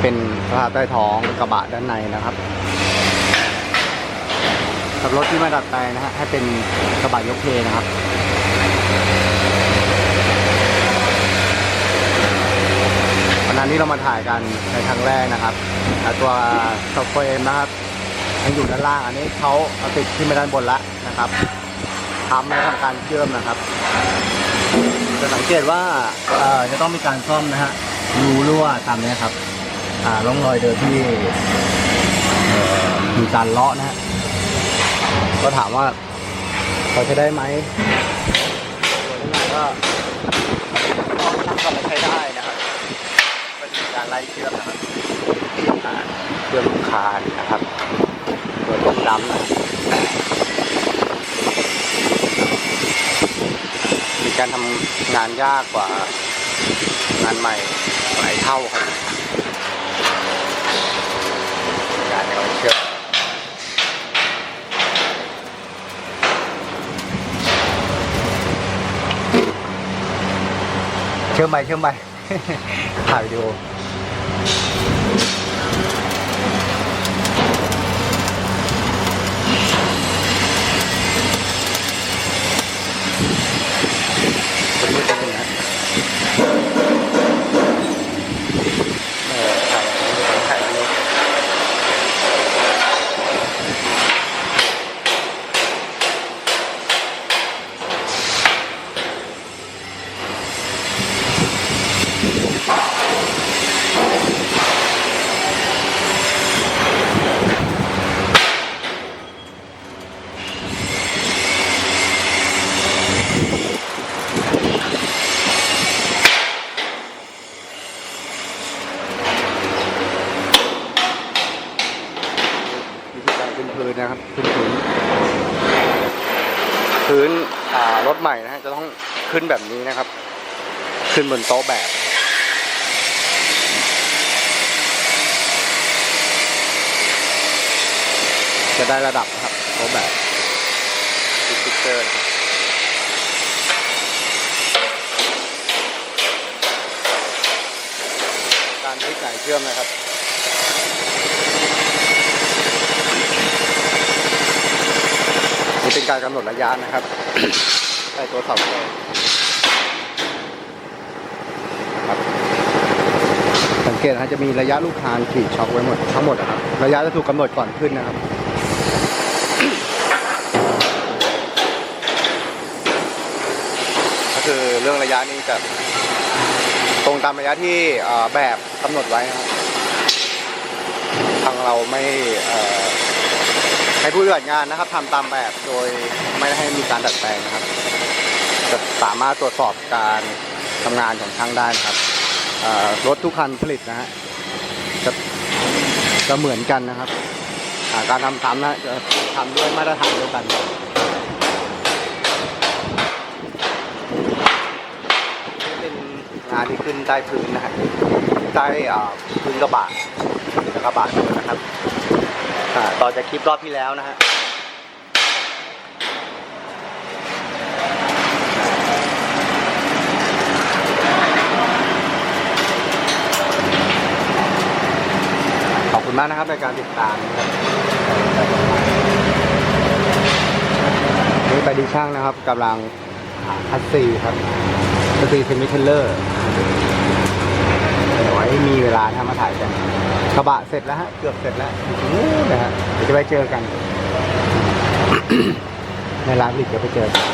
เป็นสภาพใต้ท้องกระบะด้านในนะครับกับรถที่มาดัดแปลงนะฮะให้เป็นกระบะยกเทนะครับวันนั้นที่เรามาถ่ายกันในครั้งแรกนะครับตัวสเฟรมนะครับยังอยู่ด้านล่างอันนี้เขาเอาติดขึ้นไปด้านบนแล้วนะครับทำและทำการเชื่อมนะครับ จะสังเกตว่าจะต้องมีการซ่อมนะฮะรูรั่วตามนี้ครับ ร่องรอยเดิมที่เอ่อมีการเลาะนะฮะก็ถามว่าเขาใช้ได้ไหมตัวนี้ก็ช่างก็ไม่ใช้ได้นะครับเป็นการไล่เชื่อมนะครับเชื่อมลูกคานนะครับตัวตกดำนะมีการทำงานยากกว่างานใหม่หลายเท่าครับการเอาเชือก เชื่อมไปเชื่อมไปถ่ายวิดีโอคนมืดเป็นนะเออถ่ายถ่ายอันนี้ วิธีการขึ้ นพื้นนะครับขึ้นพื้นพื้นรถใหม่นะฮะจะต้องขึ้นแบบนี้นะครับ ขึ้นบนโต๊ะแบบจะได้ระดับนะครับโต๊ะแบบติดสติ๊กเกอร์นะครับการพลิกไหนเชื่อมนะครับ นี่เป็นการกำหนดระยะนะครับใส่ตัวเสาแกนครับสังเกตนะจะมีระยะลูกคานขีดช็อคไว้หมดทั้งหมดนะครับระยะจะถูกกำหนดก่อนขึ้นนะครับก็คือเรื่องระยะนี้จะตรงตามระยะที่แบบกำหนดไว้นะครับ ทางเราไม่ ให้ผู้ปฏิบัติงานนะครับทำตามแบบโดยไม่ให้มีการดัดแปลงนะครับ จะสามารถตรวจสอบการทำงานของช่างได้นะครับรถทุกคันผลิตนะฮะจะจะเหมือนกันนะครับาการทำซ้ำนะจะทำด้วยมาตรฐานเดียวกันนี่เป็นงานที่ขึ้นใต้พื้นนะฮะใต้อ่าพื้นกระบะกระบะนะครับ ต่อจากคลิปรอบที่แล้วนะฮะขอบคุณมากนะครับในการติดตามนะครับนี่ไปดีช่างนะครับกำลังหาคัสซีครับคัสซีเซมิเทเลอร์เดี๋ยวไว้มีเวลาถ้ามาถ่ายกัน กระบะเสร็จแล้วฮะ เกือบเสร็จแล้วอู้นะฮะเดี๋ยวจะไปเจอกัน ในร้านหลิกเดี๋ยวไปเจอกัน